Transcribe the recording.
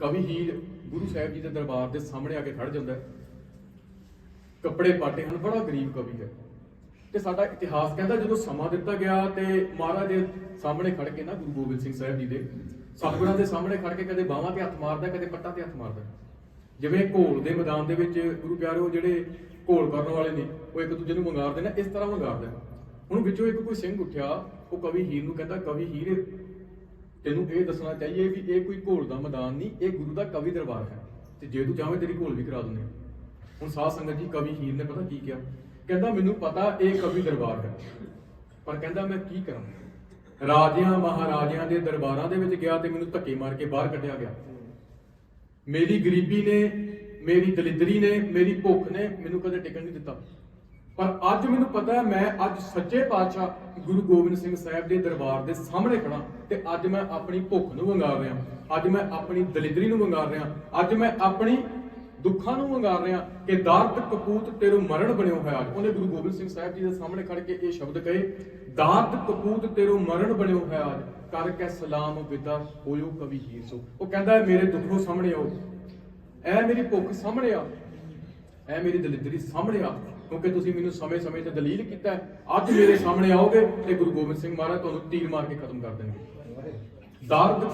ਕਵੀ ਹੀਰ ਗੁਰੂ ਸਾਹਿਬ ਜੀ ਦੇ ਦਰਬਾਰ ਦੇ ਸਾਹਮਣੇ ਆ ਕੇ ਖੜ ਜਾਂਦਾ ਕੱਪੜੇ ਪਾਟੇ ਹਨ, ਬੜਾ ਗਰੀਬ ਕਵੀ ਹੈ। ਤੇ ਸਾਡਾ ਇਤਿਹਾਸ ਕਹਿੰਦਾ ਜਦੋਂ ਸਮਾਂ ਦਿੱਤਾ ਗਿਆ ਤੇ ਮਹਾਰਾਜ ਦੇ ਸਾਹਮਣੇ ਖੜ ਕੇ ਨਾ ਗੁਰੂ ਗੋਬਿੰਦ ਸਿੰਘ ਸਾਹਿਬ ਜੀ ਦੇ ਸਤਿਗੁਰਾਂ ਦੇ ਸਾਹਮਣੇ ਖੜ ਕੇ ਕਦੇ ਬਾਹਾਂ ਤੇ ਹੱਥ ਮਾਰਦਾ, ਕਦੇ ਪੱਟਾਂ ਤੇ ਹੱਥ ਮਾਰਦਾ। ਜਿਵੇਂ ਘੋਲ ਦੇ ਮੈਦਾਨ ਦੇ ਵਿੱਚ ਗੁਰੂ ਪਿਆਰਿਓ ਜਿਹੜੇ ਘੋਲ ਕਰਨ ਵਾਲੇ ਨੇ, ਉਹ ਇੱਕ ਦੂਜੇ ਨੂੰ ਮੰਗਾਰਦੇ ਨੇ, ਇਸ ਤਰ੍ਹਾਂ ਵੰਗਾਰਦੇ ਹੁਣ ਵਿੱਚੋਂ ਇੱਕ ਕੋਈ ਸਿੰਘ ਉੱਠਿਆ, ਉਹ ਕਵੀ ਹੀਰ ਨੂੰ ਕਹਿੰਦਾ, ਕਵੀ ਹੀਰ ਤੈਨੂੰ ਇਹ ਦੱਸਣਾ ਚਾਹੀਏ ਵੀ ਇਹ ਕੋਈ ਘੋਲ ਦਾ ਮੈਦਾਨ ਨਹੀਂ, ਇਹ ਗੁਰੂ ਦਾ ਕਵੀ ਦਰਬਾਰ ਹੈ। ਤੇ ਜੇ ਤੂੰ ਚਾਹਵੇਂ ਤੇਰੀ ਘੋਲ ਵੀ ਕਰਾ ਦਿੰਦੇ ਹੁਣ ਸਾਧ ਸੰਗਤ ਜੀ, ਕਵੀ ਹੀਰ ਨੇ ਪਤਾ ਕੀ ਕਿਹਾ? ਕਹਿੰਦਾ, ਮੈਨੂੰ ਪਤਾ ਇਹ ਕਵੀ ਦਰਬਾਰ ਹੈ। ਪਰ ਕਹਿੰਦਾ, ਮੈਂ ਕੀ ਕਰਾਂ? ਰਾਜਿਆਂ, ਮਹਾਰਾਜਿਆਂ ਦੇ ਦਰਬਾਰਾਂ ਦੇ ਵਿੱਚ ਗਿਆ ਤੇ ਮੈਨੂੰ ਧੱਕੇ ਮਾਰ ਕੇ ਬਾਹਰ ਕੱਢਿਆ ਗਿਆ। ਮੇਰੀ ਗਰੀਬੀ ਨੇ, ਮੇਰੀ ਦਲਿਦਰੀ ਨੇ, ਮੇਰੀ ਭੁੱਖ ਨੇ ਮੈਨੂੰ ਕਦੇ ਟਿਕਣ ਨਹੀਂ ਦਿੱਤਾ। ਪਰ ਅੱਜ ਮੈਨੂੰ ਪਤਾ ਹੈ, ਮੈਂ ਅੱਜ ਸੱਚੇ ਪਾਤਸ਼ਾਹ ਗੁਰੂ ਗੋਬਿੰਦ ਸਿੰਘ ਸਾਹਿਬ ਦੇ ਦਰਬਾਰ ਦੇ ਸਾਹਮਣੇ ਖੜਾ ਤੇ ਅੱਜ ਮੈਂ ਆਪਣੀ ਭੁੱਖ ਨੂੰ ਵੰਗਾਰ ਰਿਹਾ। ਅੱਜ ਮੈਂ ਆਪਣੀ ਦਲਿਦਰੀ ਨੂੰ ਵੰਗਾਰ ਰਿਹਾ। ਅੱਜ ਮੈਂ ਆਪਣੀ ਦੁੱਖਾਂ ਨੂੰ ਵੰਗਾਰ ਰਿਹਾ ਕਿ ਦਾਰਦ ਕਪੂਤ ਤੇਰੂ ਮਰਨ ਬਣਿਓ ਹੋਇਆ ਉਹਨੇ ਗੁਰੂ ਗੋਬਿੰਦ ਸਿੰਘ ਸਾਹਿਬ ਜੀ ਦੇ ਸਾਹਮਣੇ ਖੜ ਕੇ ਇਹ ਸ਼ਬਦ ਕਹੇ, ਦਾਤ ਕਪੂਤ ਤੇਰੂ ਮਰਨ ਬਣਿਓ ਹੋਇਆ ਕਰ ਕੇ ਸਲਾਮ ਵਿਦਾ ਹੋਇਓ ਕਵੀ ਹੀਰ ਸੋ। ਉਹ ਕਹਿੰਦਾ ਮੇਰੇ ਦੁੱਖੋਂ ਸਾਹਮਣੇ ਆਓ। ਐ ਮੇਰੀ ਭੁੱਖ ਸਾਹਮਣੇ ਆ। ਐ ਮੇਰੀ ਦਲਿਦਰੀ ਸਾਹਮਣੇ ਆ। ਕਿਉਂਕਿ ਤੁਸੀਂ ਮੈਨੂੰ ਸਮੇਂ-ਸਮੇਂ ਤੇ ਦਲੀਲ ਕੀਤਾ ਅੱਜ ਮੇਰੇ ਸਾਹਮਣੇ ਆਓਗੇ ਤੇ ਗੁਰੂ ਗੋਬਿੰਦ ਸਿੰਘ ਮਹਾਰਾਜ ਤੁਹਾਨੂੰ ਤੀਰ ਮਾਰ ਕੇ ਖਤਮ ਕਰ ਦੇਣਗੇ। ਦਰਦ